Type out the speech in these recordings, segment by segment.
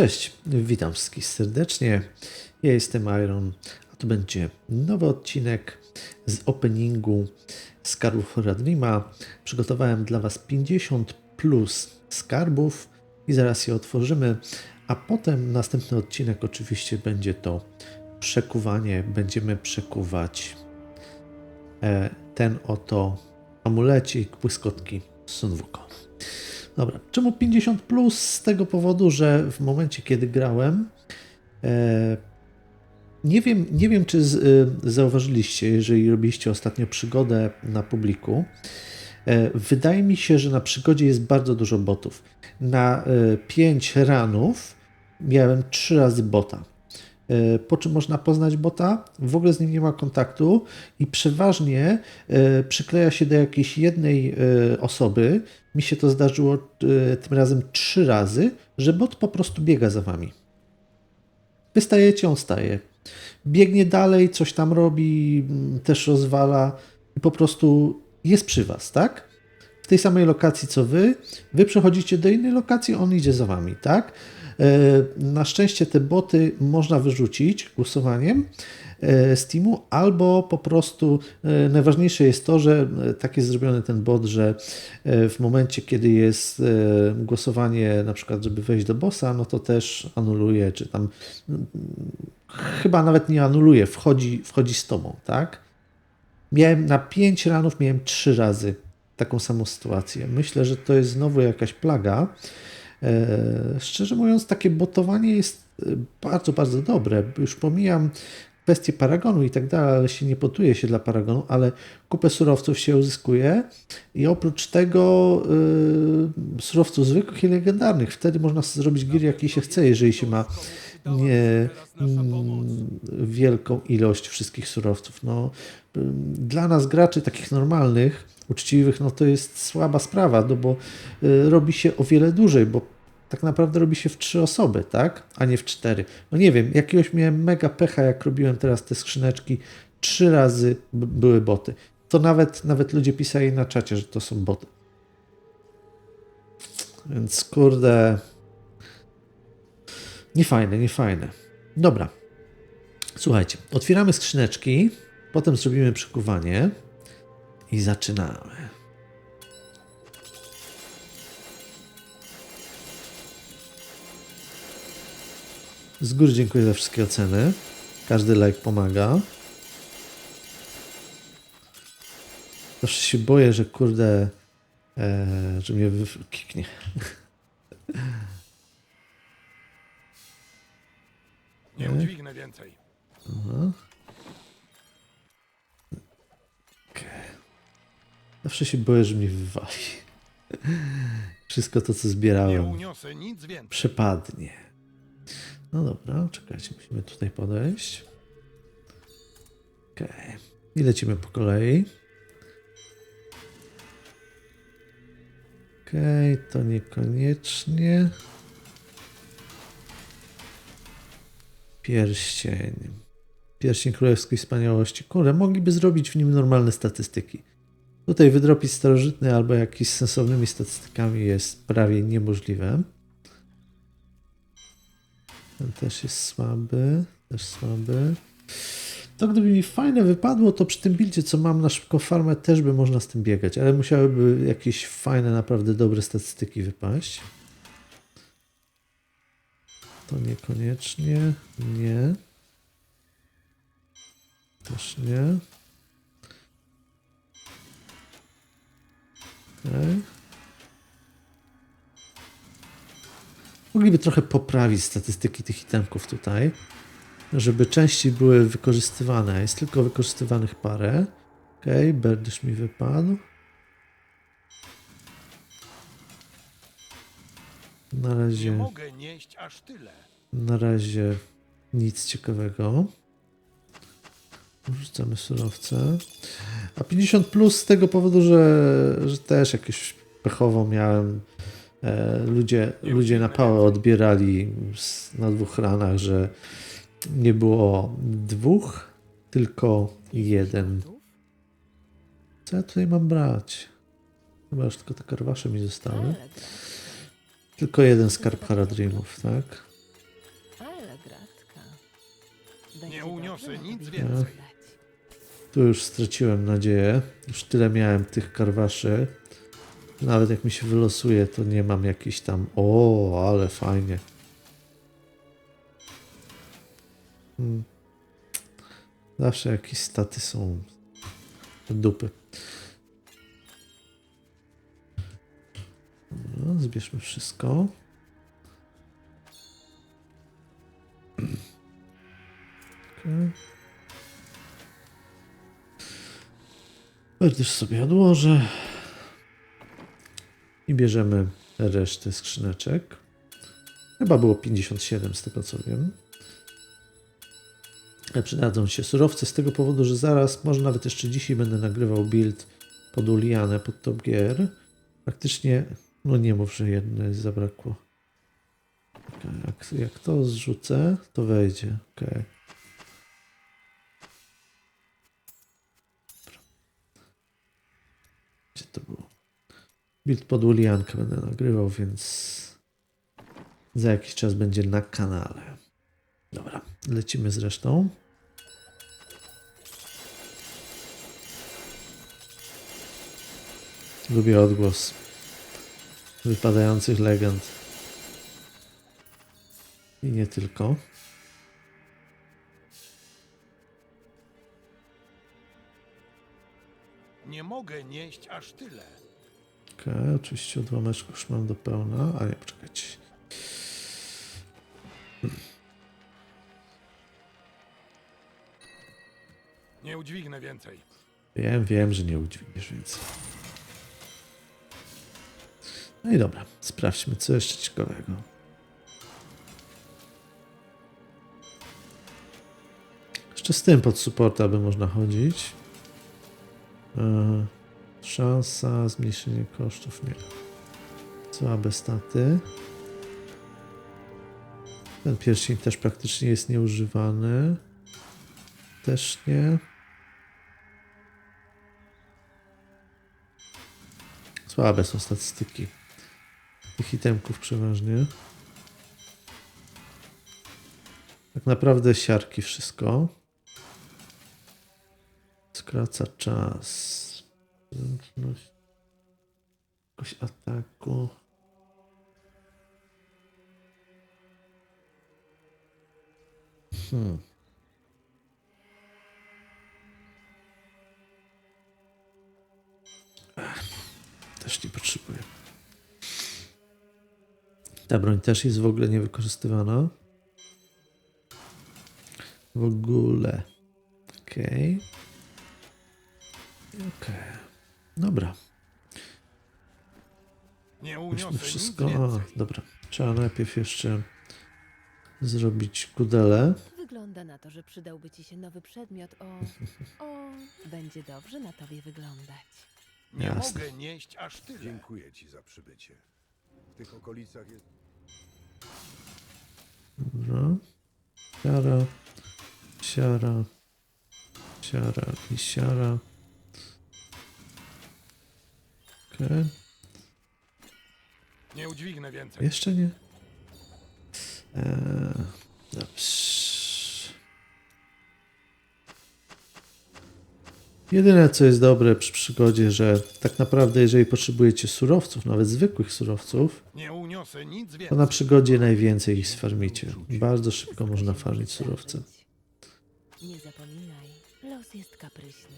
Cześć, witam wszystkich serdecznie. Ja jestem Iron, a tu będzie nowy odcinek z openingu skarbów Radrima. Przygotowałem dla Was 50 plus skarbów i zaraz je otworzymy, a potem następny odcinek oczywiście będzie to przekuwanie. Będziemy przekuwać e, ten oto amulecik błyskotki Sun Wukong. Dobra, czemu 50 plus? Z tego powodu, że w momencie, kiedy grałem, e, nie wiem, nie wiem czy z, e, zauważyliście, jeżeli robiliście ostatnio przygodę na publiku, e, wydaje mi się, że na przygodzie jest bardzo dużo botów. Na e, 5 ranów miałem 3 razy bota. E, Po czym można poznać bota? W ogóle z nim nie ma kontaktu i przeważnie e, przykleja się do jakiejś jednej e, osoby. Mi się to zdarzyło e, tym razem trzy razy, że bot po prostu biega za wami. Wystajecie, on staje. Biegnie dalej, coś tam robi, m, też rozwala i po prostu jest przy was, tak? W tej samej lokacji co wy. Wy przechodzicie do innej lokacji, on idzie za wami, tak? E, Na szczęście te boty można wyrzucić głosowaniem e, z teamu, albo po prostu e, najważniejsze jest to, że e, tak jest zrobiony ten bot, że w momencie, kiedy jest głosowanie, na przykład, żeby wejść do bossa, no to też anuluje, czy tam mm, chyba nawet nie anuluje, wchodzi, wchodzi z tobą, tak? Miałem na 5 ranów, miałem 3 razy taką samą sytuację. Myślę, że to jest znowu jakaś plaga. Szczerze mówiąc, takie botowanie jest bardzo, bardzo dobre. Już pomijam kwestię paragonu i tak dalej, ale się nie potuje się dla paragonu, ale kupę surowców się uzyskuje i oprócz tego y, surowców zwykłych i legendarnych. Wtedy można zrobić gier jaki się chce, jeżeli się ma nie, mm, wielką ilość wszystkich surowców. No, ym, dla nas graczy takich normalnych, uczciwych, no to jest słaba sprawa, no bo y, robi się o wiele dłużej, bo tak naprawdę robi się w trzy osoby, tak? A nie w cztery. No nie wiem, jakiegoś miałem mega pecha, jak robiłem teraz te skrzyneczki. Trzy razy były boty. To nawet, nawet ludzie pisali na czacie, że to są boty. Więc kurde. Niefajne, niefajne. Dobra. Słuchajcie, otwieramy skrzyneczki, potem zrobimy przykuwanie i zaczynamy. Z góry dziękuję za wszystkie oceny. Każdy like pomaga. Zawsze się boję, że kurde, e, że mnie kiknie. Nie udźwignę więcej. Zawsze się boję, że mnie wywali. Wszystko to, co zbierałem, przepadnie. No dobra, czekajcie, musimy tutaj podejść. Okej. I lecimy po kolei. Okej, to niekoniecznie. Pierścień. Pierścień Królewskiej Wspaniałości. Kurde, mogliby zrobić w nim normalne statystyki. Tutaj wydropić starożytny albo jakiś sensownymi statystykami jest prawie niemożliwe. Ten też jest słaby. Też słaby. To gdyby mi fajne wypadło, to przy tym buildzie, co mam na szybką farmę, też by można z tym biegać, ale musiałyby jakieś fajne, naprawdę dobre statystyki wypaść. To niekoniecznie. Nie. Też nie. Okej. Mogliby trochę poprawić statystyki tych itemków tutaj, żeby częściej były wykorzystywane. Jest tylko wykorzystywanych parę. Okej, okay, Berdysz mi wypadł. Na razie, mogę nieść aż tyle. na razie nic ciekawego. Rzucamy surowce. A 50 plus z tego powodu, że, że też jakieś pechowo miałem. E, ludzie, ludzie na pałę odbierali na dwóch ranach, że nie było dwóch, tylko jeden. Co ja tutaj mam brać? Chyba już tylko te karwasze mi zostały. Tylko jeden skarb Haradrimów, tak? Nie uniosę nic tak. więcej. Tu już straciłem nadzieję. Już tyle miałem tych karwaszy. Nawet jak mi się wylosuje, to nie mam jakiś tam. O, ale fajnie. Hmm. Zawsze jakieś staty są dupy. No, zbierzmy wszystko. Okay. Też sobie odłożę. I bierzemy resztę skrzyneczek. Chyba było 57 z tego co wiem. Ale Przydadzą się surowce z tego powodu, że zaraz, może nawet jeszcze dzisiaj będę nagrywał build pod Ulianę, pod Top Gear. Praktycznie, no nie mów, że jedno zabrakło. Okej, Jak, jak to zrzucę, to wejdzie. Okej. Gdzie to było? Build pod Uliankę będę nagrywał, więc za jakiś czas będzie na kanale. Dobra, lecimy z resztą. Lubię odgłos wypadających legend. I nie tylko. Nie mogę nieść aż tyle. Okej, oczywiście odłameczków już mam do pełna, a nie, poczekajcie. Nie udźwignę więcej. Wiem, wiem, że nie udźwigniesz więcej. No i dobra, sprawdźmy, co jeszcze ciekawego. Jeszcze z tym pod supporta by można chodzić. E, szansa, zmniejszenie kosztów, nie. Słabe staty. Ten pierścień też praktycznie jest nieużywany. Też nie. Słabe są statystyki. Tych itemków przeważnie. Tak naprawdę siarki wszystko. Skraca czas. Zręczność. Jakoś ataku. Hmm. Też nie potrzebuję. Ta broń też jest w ogóle niewykorzystywana. W ogóle. Okej. Okej. Dobra. Nie Myśmy wszystko. Więcej. dobra. Trzeba najpierw jeszcze zrobić kudelę. Wygląda na to, że przydałby ci się nowy przedmiot o... O, będzie dobrze na tobie wyglądać. Nie Jasne. mogę nieść aż tyle. Dziękuję ci za przybycie. W tych okolicach jest. Dobra. Siara. Siara. Siara i siara. Okej. Nie udźwignę więcej. Jeszcze nie? Eee, dobrze. Jedyne co jest dobre przy przygodzie, że tak naprawdę jeżeli potrzebujecie surowców, nawet zwykłych surowców, Nie uniosę nic to więcej. na przygodzie najwięcej ich sfarmicie. Bardzo szybko można farmić surowce. Nie zapominaj, los jest kapryśny.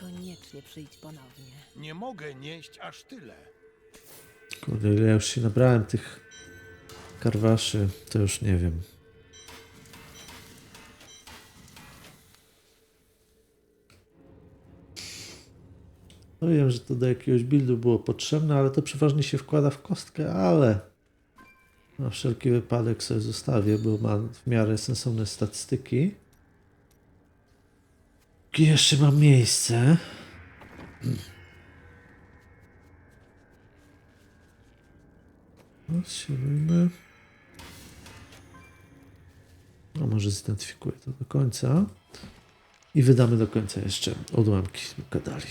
Koniecznie przyjdź ponownie. Nie mogę nieść aż tyle. Kurde, ile ja już się nabrałem tych karwaszy, to już nie wiem. No wiem, że to do jakiegoś buildu było potrzebne, ale to przeważnie się wkłada w kostkę, ale na wszelki wypadek sobie zostawię, bo ma w miarę sensowne statystyki. I jeszcze mam miejsce. Odsiewujmy. No może zidentyfikuję to do końca. I wydamy do końca jeszcze odłamki gadali.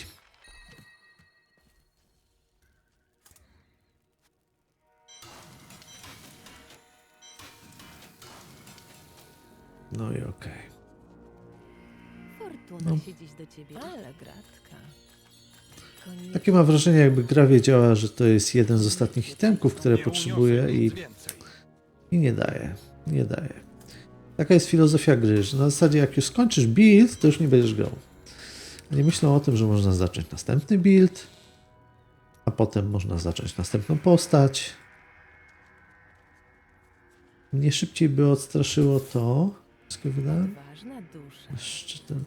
No i okej. No. nasiedzieć do ciebie. Ale gratka. Koniecznie. Takie mam wrażenie, jakby gra wiedziała, że to jest jeden z ostatnich itemków, które potrzebuje i, i nie daje. Nie daje. Taka jest filozofia gry, że na zasadzie jak już skończysz build, to już nie będziesz grał. Nie myślą o tym, że można zacząć następny build, a potem można zacząć następną postać. Mnie szybciej by odstraszyło to, wszystko wydałem, Ważna dusza. jeszcze ten,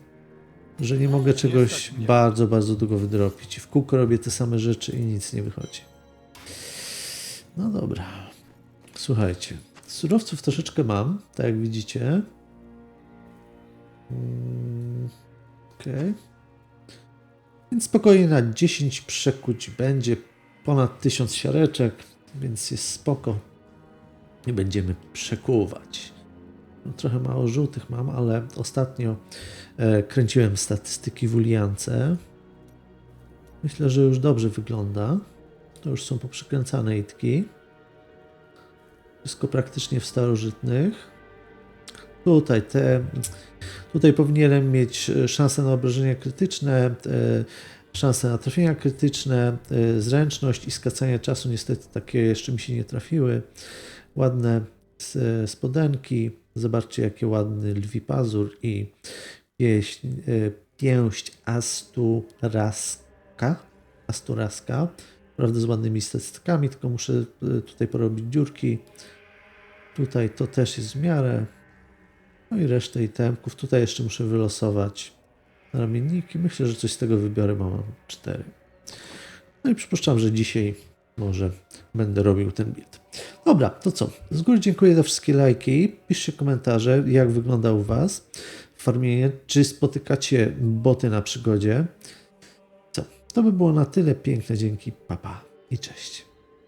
że nie mogę czegoś bardzo, bardzo długo wydropić. W kółko robię te same rzeczy i nic nie wychodzi. No dobra. Słuchajcie. Surowców troszeczkę mam, tak jak widzicie. Mm, Okej. Więc spokojnie na 10 przekuć będzie ponad 1000 siareczek, więc jest spoko. Nie będziemy przekuwać. Trochę mało żółtych mam, ale ostatnio e, kręciłem statystyki w Uliance. Myślę, że już dobrze wygląda. To już są poprzykręcane itki. Wszystko praktycznie w starożytnych. Tutaj te. Tutaj powinienem mieć e, szansę na obrażenia krytyczne, e, szansę na trafienia krytyczne, zręczność i skacanie czasu. Niestety takie jeszcze mi się nie trafiły. Ładne spodenki. Zobaczcie, jakie ładny lwi pazur i pieśń, e, pięść Asturaska. Asturaska. Prawda, z ładnymi statystykami, tylko muszę e, tutaj porobić dziurki. Tutaj to też jest w miarę. No i resztę itemków. Tutaj jeszcze muszę wylosować ramienniki. Myślę, że coś z tego wybiorę, bo mam cztery. No i przypuszczam, że dzisiaj może będę robił ten build. Dobra, to co? Z góry dziękuję za wszystkie lajki. Piszcie komentarze, jak wygląda u Was farmienie. Czy spotykacie boty na przygodzie? Co? To by było na tyle. Piękne dzięki. Papa pa i cześć.